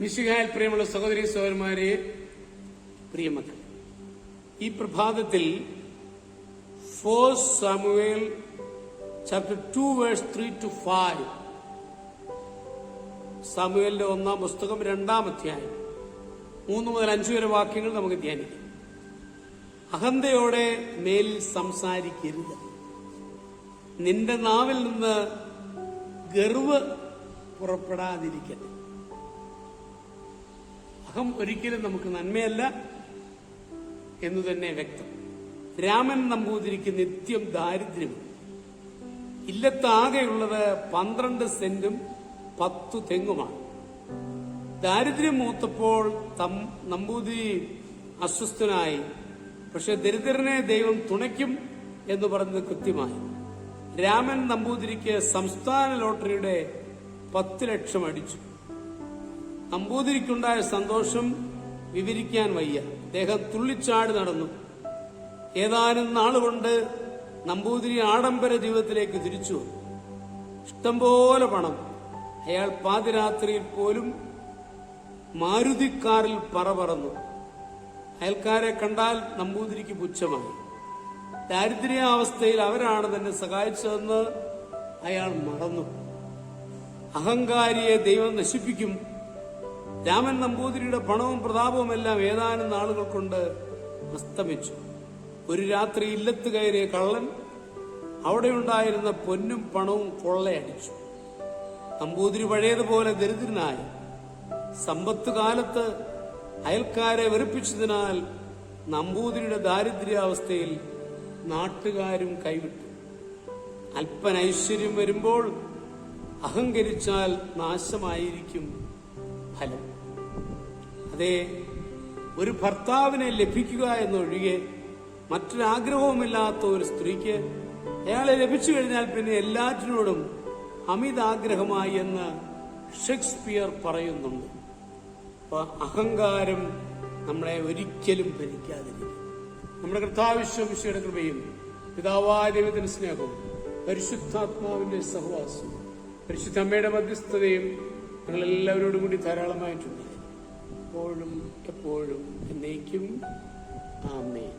മിശിഹായിൽ പ്രിയമുള്ള സഹോദരി സഹോദരന്മാരെ പ്രിയമക്കൾ ഈ പ്രഭാതത്തിൽ four chapter two verse three two five സാമുവേലിന്റെ ഒന്നാം പുസ്തകം രണ്ടാം അധ്യായം. മൂന്ന് മുതൽ അഞ്ചു വരെ വാക്യങ്ങൾ നമുക്ക് ധ്യാനിക്കാം. അഹന്തയോടെ മേൽ സംസാരിക്കരുത്. നിന്റെ നാവിൽ നിന്ന് ഗർവ് പുറപ്പെടാതിരിക്കട്ടെ. അഹം ഒരിക്കലും നമുക്ക് നന്മയല്ല എന്നു തന്നെ വ്യക്തം. രാമൻ നമ്പൂതിരിക്ക് നിത്യം ദാരിദ്ര്യം. ഇല്ലത്താകെയുള്ളത് പന്ത്രണ്ട് സെന്റും പത്തു തെങ്ങുമാണ്. ദാരിദ്ര്യം മൂത്തപ്പോൾ തം- നമ്പൂതിരി അസ്വസ്ഥനായി. പക്ഷെ ദരിദ്രനെ ദൈവം തുണയ്ക്കും എന്ന് പറഞ്ഞത് കൃത്യമായി. രാമൻ നമ്പൂതിരിക്ക് സംസ്ഥാന ലോട്ടറിയുടെ പത്ത് ലക്ഷം അടിച്ചു. നമ്പൂതിരിക്കുണ്ടായ സന്തോഷം വിവരിക്കാൻ വയ്യ. അദ്ദേഹം തുള്ളിച്ചാടി നടന്നു. ഏതാനും നാളുകൊണ്ട് നമ്പൂതിരി ആഡംബര ജീവിതത്തിലേക്ക് തിരിച്ചു ഇഷ്ടംപോലെ പണം. അയാൾ പാതിരാത്രിയിൽ പോലും മാരുതിക്കാറിൽ പറ പറന്നു. അയൽക്കാരെ കണ്ടാൽ നമ്പൂതിരിക്ക് പുച്ഛമായി. ദാരിദ്ര്യാവസ്ഥയിൽ അവരാണ് തന്നെ സഹായിച്ചതെന്ന് അയാൾ മറന്നു. അഹങ്കാരിയെ ദൈവം നശിപ്പിക്കും. രാമൻ നമ്പൂതിരിയുടെ പണവും പ്രതാപവും എല്ലാം ഏതാനും നാളുകൾ കൊണ്ട് അസ്തമിച്ചു ഒരു രാത്രി ഇല്ലത്ത് കയറിയ കള്ളൻ അവിടെയുണ്ടായിരുന്ന പൊന്നും പണവും കൊള്ളയടിച്ചു. നമ്പൂതിരി പഴയതുപോലെ ദരിദ്രനായി. സമ്പത്ത് കാലത്ത് അയൽക്കാരെ വെറുപ്പിച്ചതിനാൽ നമ്പൂതിരിയുടെ ദാരിദ്ര്യാവസ്ഥയിൽ നാട്ടുകാരും കൈവിട്ടു. അല്പൻ ഐശ്വര്യം വരുമ്പോൾ അഹങ്കരിച്ചാൽ നാശമായിരിക്കും ഫലം. അതെ ഒരു ഭർത്താവിനെ ലഭിക്കുക എന്നൊഴികെ മറ്റൊരാഗ്രഹവുമില്ലാത്ത ഒരു സ്ത്രീക്ക് അയാളെ ലഭിച്ചു കഴിഞ്ഞാൽ പിന്നെ എല്ലാറ്റിനോടും അമിതാഗ്രഹമായി എന്ന് ഷേക്സ്പിയർ പറയുന്നുണ്ട്. അപ്പൊ അഹങ്കാരം നമ്മളെ ഒരിക്കലും ഭരിക്കാതിരിക്കും. നമ്മുടെ കർത്താവിശ്വമിശയുടെ കൃപയും പിതാവായ സ്നേഹവും പരിശുദ്ധാത്മാവിന്റെ സഹവാസവും പരിശുദ്ധ അമ്മയുടെ മധ്യസ്ഥതയും ഞങ്ങൾ എല്ലാവരോടും കൂടി ധാരാളമായിട്ടുണ്ട് എപ്പോഴും എപ്പോഴും എന്നേക്കും ആമേൻ.